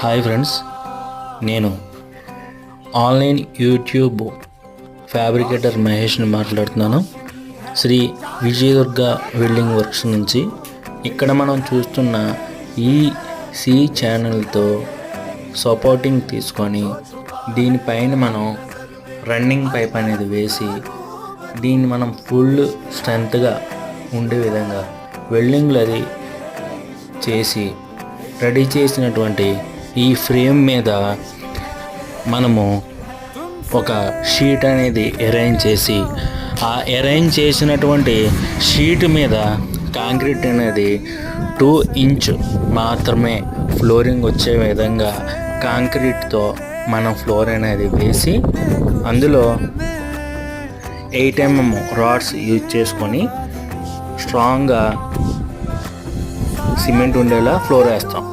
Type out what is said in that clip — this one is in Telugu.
హాయ్ ఫ్రెండ్స్ నేను ఆన్లైన్ యూట్యూబ్ ఫ్యాబ్రికేటర్ మహేష్ని మాట్లాడుతున్నాను. శ్రీ విజయదుర్గ వెల్డింగ్ వర్క్స్ నుంచి ఇక్కడ మనం చూస్తున్న ఈ సి ఛానల్తో సపోర్టింగ్ తీసుకొని దీనిపైన మనం రన్నింగ్ పైప్ అనేది వేసి దీన్ని మనం ఫుల్ స్ట్రెంత్గా ఉండే విధంగా వెల్డింగ్లు అది చేసి రెడీ చేసినటువంటి ఈ ఫ్రేమ్ మీద మనము ఒక షీట్ అనేది అరేంజ్ చేసి ఆ అరేంజ్ చేసినటువంటి షీట్ మీద కాంక్రీట్ అనేది టూ ఇంచ్ మాత్రమే ఫ్లోరింగ్ వచ్చే విధంగా కాంక్రీట్తో మనం ఫ్లోర్ అనేది వేసి అందులో ఎయిట్ ఎంఎం రాడ్స్ యూజ్ చేసుకొని స్ట్రాంగ్గా సిమెంట్ ఉండేలా ఫ్లోర్ వేస్తాం.